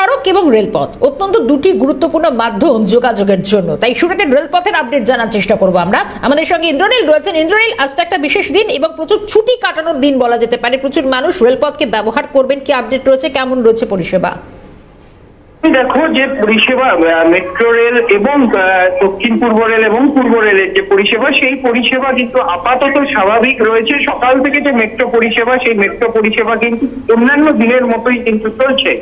সড়ক এবং রেলপথ। অত্যন্ত দুটি গুরুত্বপূর্ণ মাধ্যম যোগাযোগের জন্য। তাই শুরুতে রেলপথের আপডেট জানার চেষ্টা করব আমরা। আমাদের সঙ্গে ইন্দ্রনীল রয়েছেন। ইন্দ্রনীল, আজ একটা বিশেষ দিন এবং প্রচুর ছুটি কাটানোর দিন বলা যেতে পারে। প্রচুর মানুষ রেলপথকে ব্যবহার করবেন। কি আপডেট রয়েছে? কেমন রয়েছে পরিষেবা? দেখো, যে পরিষেবা মেট্রো রেল এবং দক্ষিণ পূর্ব রেল এবং পূর্ব রেলের যে পরিষেবা, সেই পরিষেবা কিন্তু আপাতত স্বাভাবিক রয়েছে। সকাল থেকে যে মেট্রো পরিষেবা, সেই মেট্রো পরিষেবা কিন্তু অন্যান্য দিনের মতোই কিন্তু চলছে।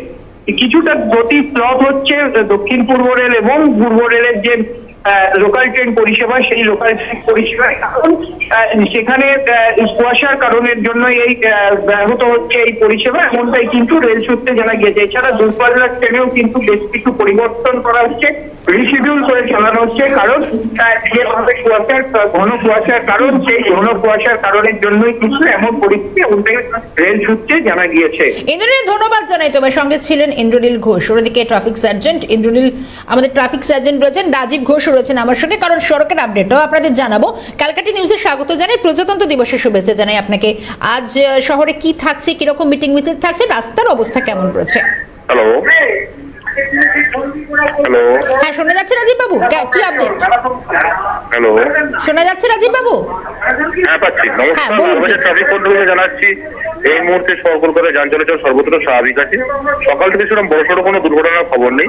কিছুটা গতি স্লথ হচ্ছে দক্ষিণ পূর্ব রেল এবং পূর্ব রেলের যে লোকাল ট্রেন পরিষেবা, সেই লোকাল ট্রেন পরিষেবা। কারণ সেখানে কুয়াশার কারণের জন্য এই ব্যাহত হচ্ছে এই পরিষেবা। এমনটাই কিন্তু রেল সূত্রে জানা গিয়েছে। এছাড়া দূরপাল্লার ট্রেনেও কিন্তু বেশ কিছু পরিবর্তন করা হচ্ছে রিশিডিউল করে চালানো হচ্ছে। কারণ যেভাবে কুয়াশার, ঘন কুয়াশার কারণ, সেই ঘন কুয়াশার কারণের জন্যই কিন্তু এমন পরিস্থিতি এমনটাই রেল সূত্রে জানা গিয়েছে। ইন্দ্রনীল, ধন্যবাদ জানাই তোমার সঙ্গে। ছিলেন ইন্দ্রনীল ঘোষ ওদিকে ট্রাফিক সার্জেন্ট ইন্দ্রনীল, আমাদের ট্রাফিক সার্জেন্ট রয়েছেন রাজীব ঘোষ রয়েছেন আমার সঙ্গে, কারণ সড়কের আপডেটও আপনাদের জানাব। ক্যালকাটা নিউজে স্বাগত জানাই, প্রজাতন্ত্র দিবসের শুভেচ্ছা জানাই আপনাকে। আজ শহরে কি থাকছে, কীরকম মিটিং মিছিল থাকছে, রাস্তার অবস্থা কেমন রয়েছে? হ্যালো হ্যাঁ শোনা যাচ্ছে রাজীব বাবু? কি আপডেট হ্যালো শোনা যাচ্ছে রাজীব বাবু? হ্যাঁ পাচ্ছি। হ্যাঁ, নমস্কার ট্রাফিক কন্ট্রোলে জানাচ্ছি? এই মুহূর্তে কলকাতায় যান চলাচল সর্বত্র স্বাভাবিক আছে। সকাল থেকে সেরকম বড় সড়ো কোনো দুর্ঘটনার খবর নেই।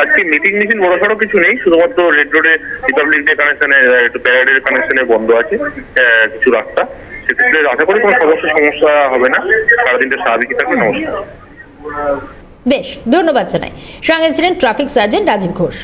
আজকে মিটিং মিটিং বড় সড়ো কিছু নেই শুধুমাত্র রেড রোডে রিপাবলিক ডে কানেকশনে একটু প্যারাডের কানেকশনে বন্ধ আছে কিছু রাস্তা। সেক্ষেত্রে আশা করি কোনো সমস্যা সমস্যা হবে না। সারাদিনটা স্বাভাবিকই থাকবে। নমস্কার। বেশ ধন্যবাদ জানাই। সঙ্গে ছিলেন ট্রাফিক সার্জেন্ট রাজীব ঘোষ।